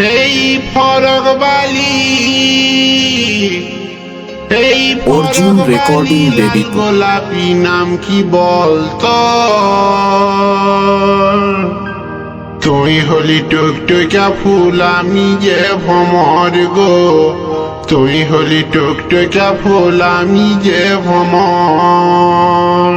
এই ফরক বালি এই অর্জুন recording বালি, গোলাপি নাম কি বলতো? তুই হলি টুকটুকা ফুল আমি যে ভমর গো। তুই হলি টুকটুকা ফুল আমি যে ভমর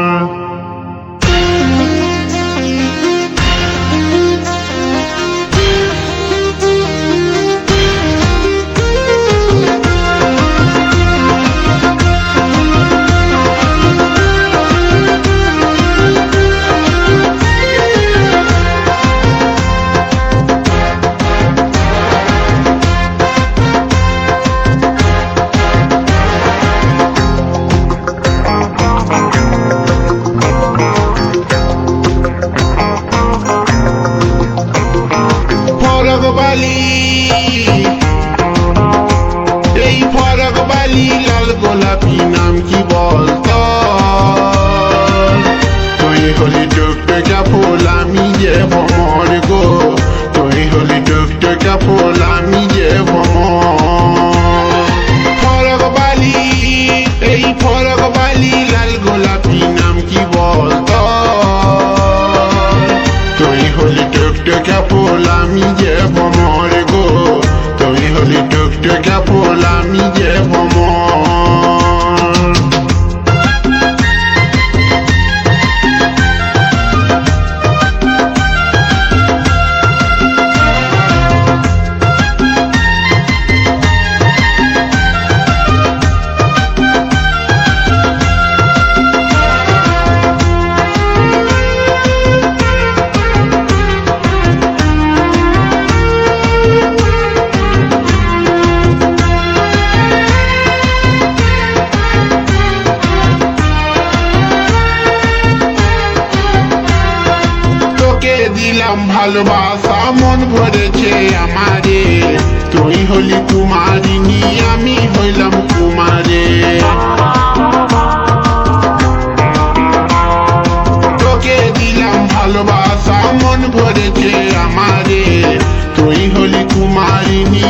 বালি লাল গোলাপি নাম কি বলতো তুই হলি টুকটুকা ফুল, আমি যে ভমর গো। তুই হলি টুকটুকা ফুল, আমি যে ভমর ফরক বালি, এই ফরক বালি, লাল গোলাপি নাম কি বলতো তুই হলি টুকটুকা ফুল, আমি যে দিলাম ভালোবাসা, মন ভরেছে আমারে। তুই হলি কুমারিনী আমি হইলাম কুমারে তোকে দিলাম ভালোবাসা, মন ভরেছে আমারে। তুই হলি কুমারিনী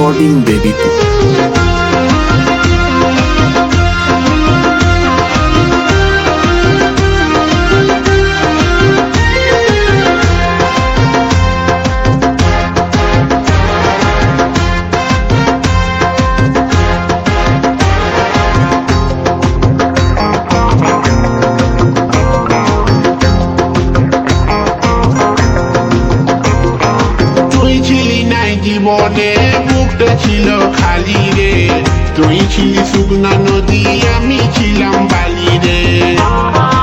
রেকর্ডিং বেবিপুর জীবনে বুকটা ছিল খালি রে। তুই ছিলি শুকনা নদী আমি ছিলাম বালি রে।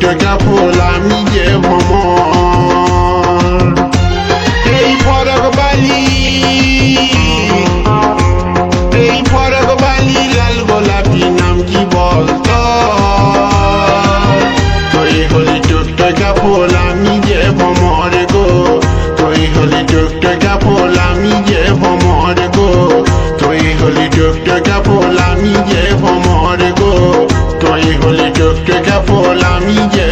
টকা আমি যে ভ্রমণ এই ফরক বালি এই ফরক বালি লাল গোলাপি নাম কি বলতো তুই হলি টুকটকা ফুল আমি যে ভ্রমর গো তুই হলি টুকটকা ফুল আমি যে ভ্রমর গো তুই হলি টুকটকা ফুল আমি যে ভ্রমর গো তুই হলি টুকটকা ফুল Ninja.